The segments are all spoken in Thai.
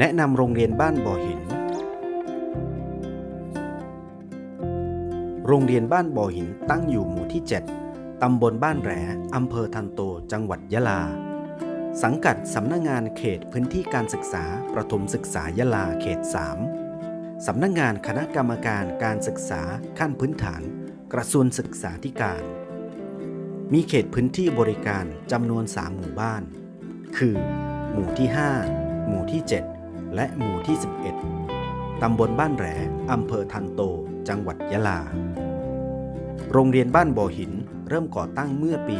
แนะนำโรงเรียนบ้านบ่อหิน โรงเรียนบ้านบ่อหินตั้งอยู่หมู่ที่ 7 ตำบลบ้านแหลอำเภอทันโต จังหวัดยะลา สังกัดสำนักงานเขตพื้นที่การศึกษาประถมศึกษายะลาเขต 3 สำนักงานคณะกรรมการการศึกษาขั้นพื้นฐาน กระทรวงศึกษาธิการ มีเขตพื้นที่บริการจำนวน 3 หมู่บ้าน คือ หมู่ที่ 5 หมู่ที่ 7 และหมู่ที่ 11 ตำบลบ้านแหลอำเภอทันโต จังหวัดยะลา โรงเรียนบ้านบ่อหินเริ่มก่อตั้งเมื่อปี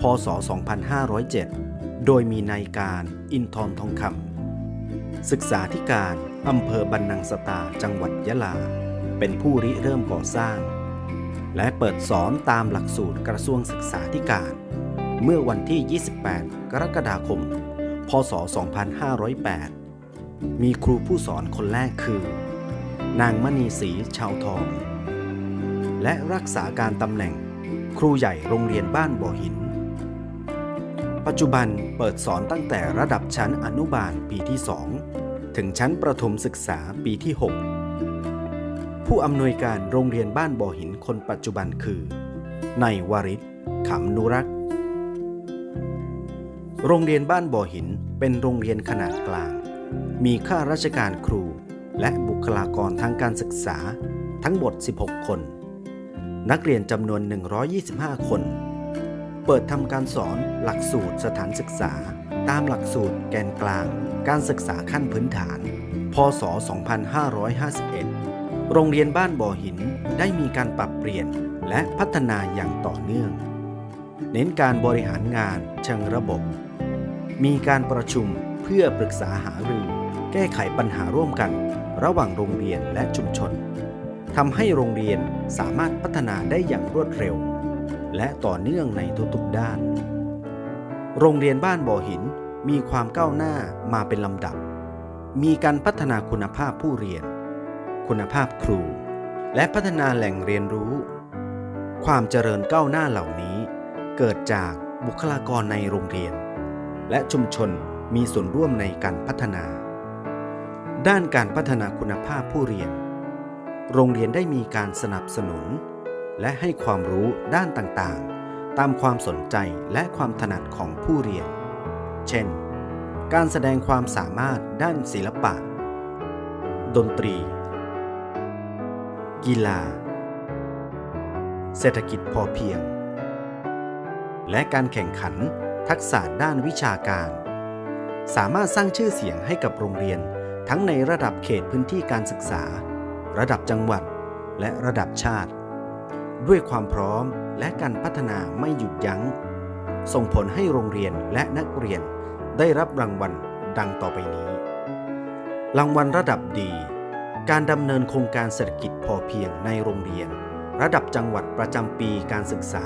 พศ 2507 โดยมีนายการอินทร์ทองคำศึกษาธิการอำเภอบรรนังสตาจังหวัดยะลา เป็นผู้ริเริ่มก่อสร้าง และเปิดสอนตามหลักสูตรกระทรวงศึกษาธิการ เมื่อวันที่ 28 กรกฎาคม พศ 2508 มีครูผู้สอนคนแรกคือ นางมณีศรีชาวทอง และรักษาการตำแหน่งครูใหญ่โรงเรียนบ้านบ่อหิน ปัจจุบันเปิดสอนตั้งแต่ระดับชั้นอนุบาลปีที่ 2 ถึงชั้นประถมศึกษาปีที่ 6 ผู้อำนวยการโรงเรียนบ้านบ่อหินคนปัจจุบันคือนายวาริศขำนุรักษ์ โรงเรียนบ้านบ่อหินเป็นโรงเรียนขนาดกลาง มีข้าราชการครู และบุคลากรทางการศึกษาทั้งหมด 16 คน นักเรียนจำนวน 125 คน เปิดทำการสอนหลักสูตรสถานศึกษา ตามหลักสูตรแกนกลาง การศึกษาขั้นพื้นฐาน พศ 2551 โรงเรียนบ้านบ่อหินได้มีการปรับเปลี่ยนและพัฒนาอย่างต่อเนื่อง เน้นการบริหารงานเชิงระบบ มีการประชุมเพื่อปรึกษาหารือ แก้ไขปัญหาร่วมกัน ระหว่างโรงเรียนและชุมชนทำให้โรงเรียนสามารถพัฒนาได้อย่างรวดเร็ว และต่อเนื่องในทุกๆด้าน โรงเรียนบ้านบ่อหินมีความก้าวหน้ามาเป็นลำดับ มีการพัฒนาคุณภาพผู้เรียน คุณภาพครู และพัฒนาแหล่งเรียนรู้ ความเจริญก้าวหน้าเหล่านี้ เกิดจากบุคลากรในโรงเรียน และชุมชนมีส่วนร่วมในการพัฒนา ด้านการพัฒนาคุณภาพผู้เรียน โรงเรียนได้มีการสนับสนุน และให้ความรู้ด้านต่างๆ ตามความสนใจและความถนัดของผู้เรียน เช่น การแสดงความสามารถด้านศิลปะ ดนตรี กีฬา เศรษฐกิจพอเพียง และการแข่งขันทักษะด้านวิชาการ สามารถสร้างชื่อเสียงให้กับโรงเรียน ทั้งในระดับเขตพื้นที่การศึกษา ระดับจังหวัด และระดับชาติ ด้วยความพร้อมและการพัฒนาไม่หยุดยัง้ง ส่งผลให้โรงเรียนและนักเรียนได้รับรางวัลดังต่อไปนี้ รางวัลระดับดี การดำเนินโครงการเศรษฐกิจพอเพียงในโรงเรียน ระดับจังหวัดประจำปีการศึกษา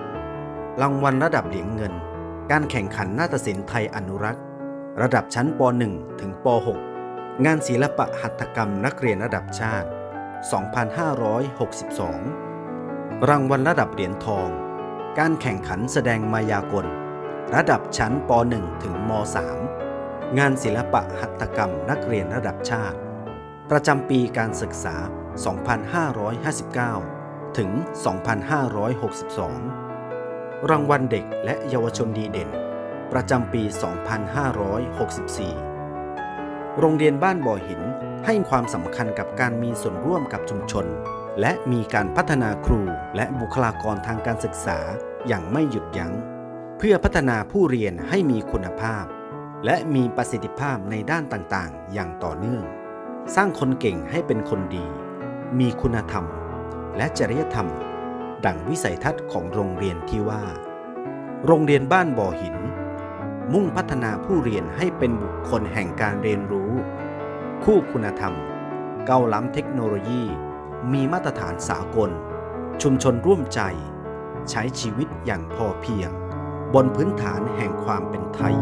2561 รางวัลระดับเหรียญเงิน การแข่งขันนาฏศิลป์ไทยอนุรักษ์ ระดับชั้นป .1 ถึงป .6 งานศิลปะหัตถกรรมนักเรียนระดับชาติ 2562 รางวัลระดับเหรียญทอง การแข่งขันแสดงมายากล ระดับชั้นป .1 ถึงม .3 งานศิลปะหัตถกรรมนักเรียนระดับชาติ ประจำปีการศึกษา 2559 ถึง 2562 รางวัลเด็กและเยาวชนดีเด่น ประจำปี 2564 โรงเรียนบ้านบ่อหินให้ความสำคัญกับการมีส่วนร่วมกับชุมชน และมีการพัฒนาครูและบุคลากรทางการศึกษาอย่างไม่หยุดยัง้ง เพื่อพัฒนาผู้เรียนให้มีคุณภาพ และมีประสิทธิภาพในด้านต่างๆ อย่างต่อเนื่อง สร้างคนเก่งให้เป็นคนดี มีคุณธรรม และจริยธรรม ดังวิสัยทัศน์ของโรงเรียนที่ว่า โรงเรียนบ้านบ่อหิน มุ่งพัฒนาผู้เรียนให้เป็นบุคคลแห่งการเรียนรู้ คู่คุณธรรม เก้าล้ำเทคโนโลยี มีมาตรฐานสากล ชุมชนร่วมใจ ใช้ชีวิตอย่างพอเพียง บนพื้นฐานแห่งความเป็นไทย